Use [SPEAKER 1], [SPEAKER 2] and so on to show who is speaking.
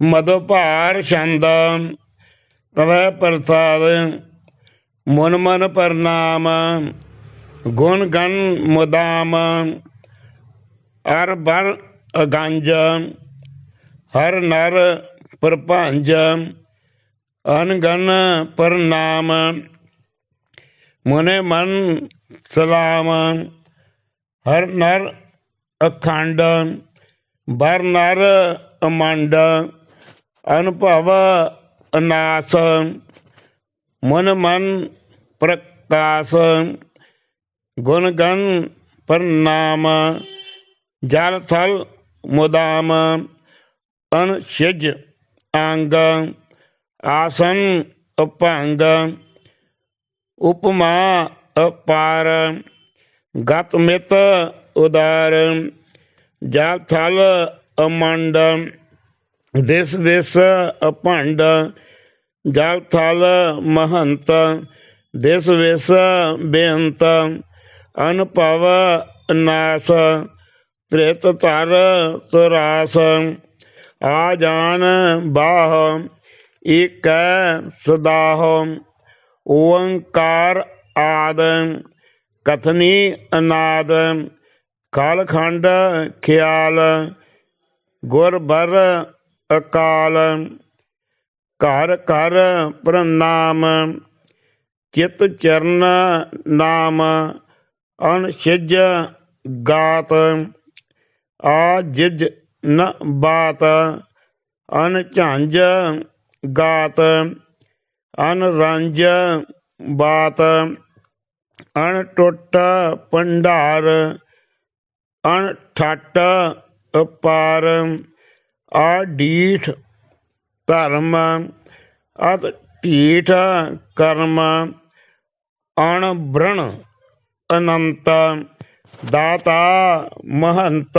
[SPEAKER 1] ਮਦੋ ਭਾਰ ਛੰਦ, ਤਵੈ ਪ੍ਰਸਾਦ, ਮਨ ਮਨ ਪਰਨਾਮ, ਗੁਣ ਗਨ ਮੁਦਾਮ ਅਰ ਬਰ ਅਗੰਜ, ਹਰ ਨਰ ਪ੍ਰਭੰਜ ਅਨਗਨ ਪਰਨਾਮ, ਮਨੇ ਮਨ ਸਲਾਮ, ਹਰ ਨਰ ਅਖੰਡ, ਬਰ ਨਰ ਅਮੰਡ ਅਨੁਭਵ ਅਨਾਸ, ਮਨ ਮਨ ਪ੍ਰਕਾਸ਼, ਗੁਣ ਗਨ ਪ੍ਰਨਾਮ ਜਲ ਥਲ ਮੁਦਾਮ ਅਨਸ਼ਿਜ ਅੰਗ, ਆਸਨ ਅਪੰਗ ਉਪਮਾ ਅਪਾਰ, ਗਤ ਮਿਤ ਉਦਾਰ, ਜਲ ਥਲ ਅਮੰਡ ਦਿਸ ਦਿਸ ਅਪੰਡ ਜਲ ਥਲ ਮਹੰਤ, ਦਿਸ ਵਿਸ ਬੇਅੰਤ, ਅਨੁਭਵ ਨਾਸ, ਤ੍ਰਿਤ ਤਰ ਤੁਰਾਸ, ਆ ਜਾਣ ਬਾਹ, ਏਕੈ ਸਦਾਹ, ਓੰਕਾਰ ਆਦ, ਕਥਨੀ ਅਨਾਦ ਕਾਲਖੰਡ ਖਿਆਲ, ਗੁਰਬਰ ਅਕਾਲ। ਘਰ ਘਰ ਪ੍ਰਣਾਮ। ਚਿਤ ਚਰਨ ਨਾਮ। ਅਨਸਿਜ ਗਾਤ। ਆ ਜਿਜ ਨ ਬਾਤ। ਅਨ ਝੰਜ ਗਾਤ। ਅਨ ਰੰਜ ਬਾਤ। ਅਣ ਟੁੱਟ ਭੰਡਾਰ। ਅਣ ਠੱਟ ਅਪਾਰ। ਆ ਡੀਠ ਧਰਮ ਅਤ ਢੀਠ ਕਰਮ ਅਣ ਅਨੰਤ ਦਾਤਾ ਮਹੰਤ